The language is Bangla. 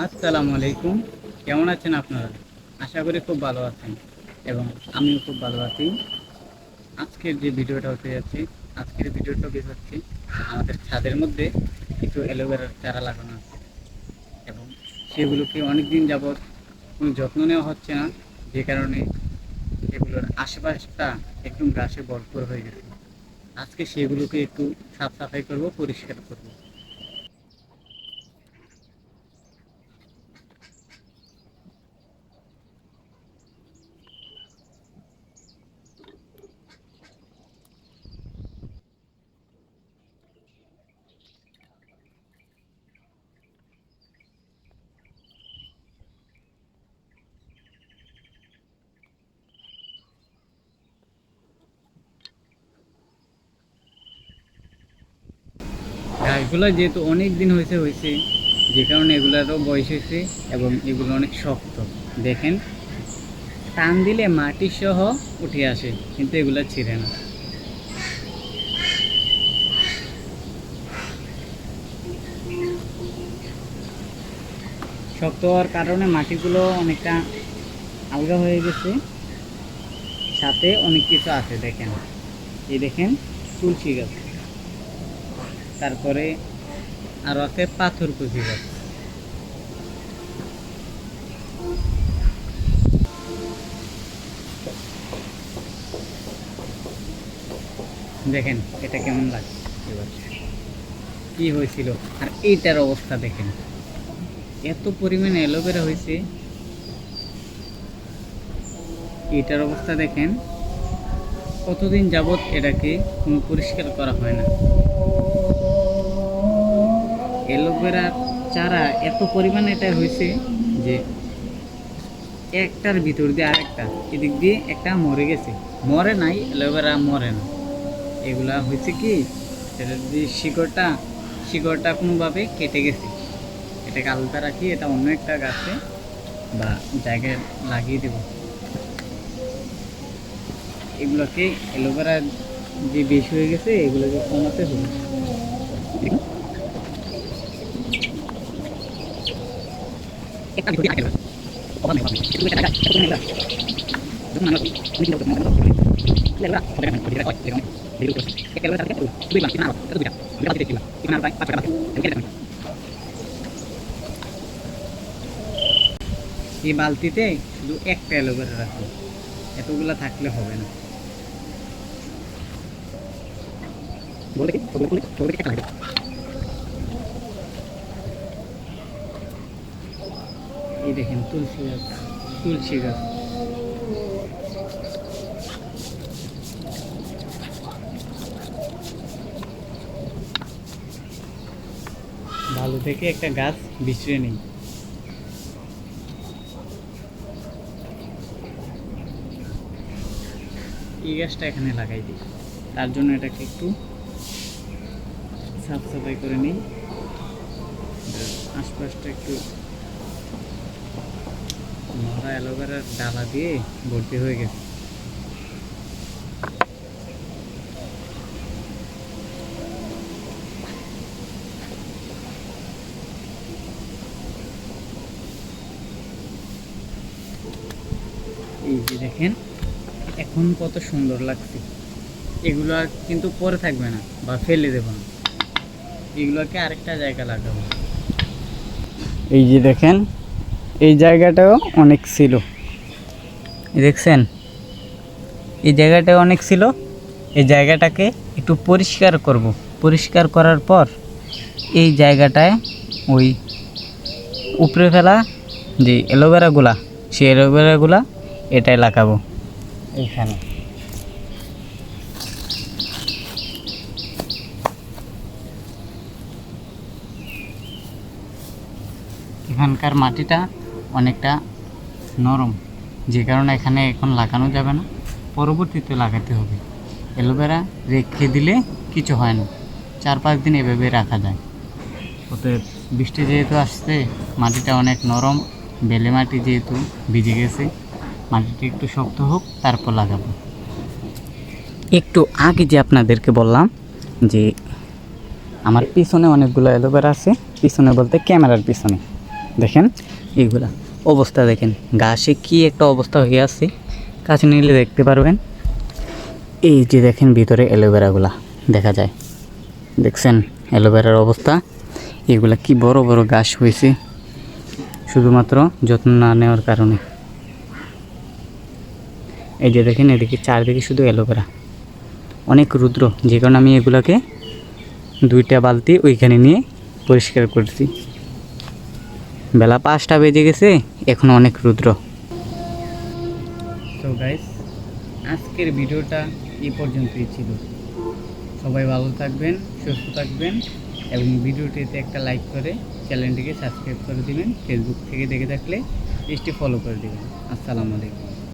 আসসালামু আলাইকুম কেমন আছেন আপনারা? আশা করি খুব ভালো আছেন এবং আমিও খুব ভালো আছি। আজকের যে ভিডিওটা হতে যাচ্ছে, আজকের ভিডিওটা বেশ হচ্ছে আমাদের ছাদের মধ্যে কিছু অ্যালোভেরার চারা লাগানো আছে এবং সেগুলোকে অনেক দিন যাবৎ কোনো যত্ন নেওয়া হচ্ছে না, যে কারণে এগুলোর আশেপাশটা একদম ঘাসে ভরপুর হয়ে গেছে। আজকে সেগুলোকে একটু সাফ সাফাই করব, পরিষ্কার করব। গাছগুলো যেহেতু অনেক দিন হয়েছে হয়েছে, যে কারণে এগুলারও বয়স হয়েছে এবং এগুলো অনেক শক্ত। দেখেন, টান দিলে মাটি সহ উঠে আসে, কিন্তু এগুলা ছিঁড়ে না। শক্ত হওয়ার কারণে মাটিগুলো অনেকটা আলগা হয়ে গেছে। সাথে অনেক কিছু আছে, দেখেন। এই দেখেন তুলসী গাছ। তারপরে আরও আছে পাথর কুচি গাছ। দেখেন, এটা কেমন লাগছে? কি হয়েছিল? আর এইটার অবস্থা দেখেন। এত পরিমাণে অ্যালোভেরা হয়েছে। এটার অবস্থা দেখেন। কতদিন যাবত এটাকে কোনো পরিষ্কার করা হয় না। অ্যালোভেরার চারা এত পরিমাণে এটা হয়েছে যে একটার ভিতর দিয়ে আরেকটা, এদিক দিয়ে একটা মরে গেছে। মরে নাই অ্যালোভেরা মরে না। এগুলা হয়েছে কি এটা যে শিকড়টা শিকড়টা কোনোভাবে কেটে গেছে। এটাকে আলতা রাখি, এটা অন্য একটা গাছে বা জায়গায় লাগিয়ে দেব। এগুলোকে অ্যালোভেরা যে বেশি হয়ে গেছে, এগুলোকে কমাতে হবে। একটা আগে নেই নেই যখন আমরা হবে না হয় ভিডিও একটা দুই মাস না এটা দুইটা। এখানে আর পাঁচ টাকা এই বালতিতে শুধু একটা অ্যালোভেরা রাখো। এতগুলা থাকলে হবে না। বলে কি? বলে বলে বলে একটা লাগবে। এই দেখেন তুলসী গাছ তুলসী গাছ। ভালো থেকে একটা গাছ বিছড়ে নেই। এই গাছটা এখানে লাগাই দিই। তার জন্য এটাকে একটু সাফ সাফাই করে নিই। আশপাশটা একটু মরা অ্যালোভেরার ডালা দিয়ে ভর্তি হয়ে গেছে। এই যে দেখেন, এখন কত সুন্দর লাগছে। এগুলো কিন্তু পরে থাকবে না বা ফেলে দেবো না। এগুলোকে আরেকটা জায়গা লাগাবো। এই যে দেখেন এই জায়গাটাও অনেক ছিল। দেখছেন? এই জায়গাটা অনেক ছিল। এই জায়গাটাকে একটু পরিষ্কার করব। পরিষ্কার করার পর এই জায়গাটায় ওই উপরে ফেলা যে অ্যালোভেরাগুলা সেই অ্যালোভেরাগুলা এটাই লাগাবো। এইখানে। এখানকার মাটিটা অনেকটা নরম। যে কারণে এখানে এখন লাগানো যাবে না। পরবর্তীতে লাগাতে হবে। অ্যালোভেরা রেখে দিলে কিছু হয় না। চার পাঁচ দিন এভাবে রাখা যায়। অতএব বৃষ্টি যেহেতু আসছে, মাটিটা অনেক নরম, বেলে মাটি যেহেতু ভিজে গেছে, মাটিটা একটু শক্ত হোক, তারপর লাগাবো। একটু আগে যে আপনাদেরকে বললাম যে আমার পিছনে অনেকগুলো অ্যালোভেরা আছে, পিছনে বলতে ক্যামেরার পিছনে। দেখেন এইগুলা অবস্থা দেখেন। ঘাসে কি একটা অবস্থা হয়ে আছে, কাছে নিলে দেখতে পারবেন। এই যে দেখেন ভিতরে অ্যালোভেরাগুলা, দেখা যায়। দেখছেন অ্যালোভেরার অবস্থা? এগুলা কি বড় বড় ঘাস হয়েছে, শুধুমাত্র যত্ন না নেওয়ার কারণে। এই যে দেখেন এদিকে চারদিকে শুধু অ্যালোভেরা। অনেক রুদ্র, যে কারণে আমি এগুলাকে দুইটা বালতি ওইখানে নিয়ে পরিষ্কার করছি। বেলা পাঁচটা বেজে গেছে, এখন অনেক রুদ্র। গাইস আজকের ভিডিওটা এই পর্যন্তই ছিল। সবাই ভালো থাকবেন, সুস্থ থাকবেন এবং ভিডিওটিতে একটা লাইক করে চ্যানেলটিকে সাবস্ক্রাইব করে দেবেন ফেসবুক থেকে দেখে থাকলে পেজটি ফলো করে দেবেন। আসসালামু আলাইকুম।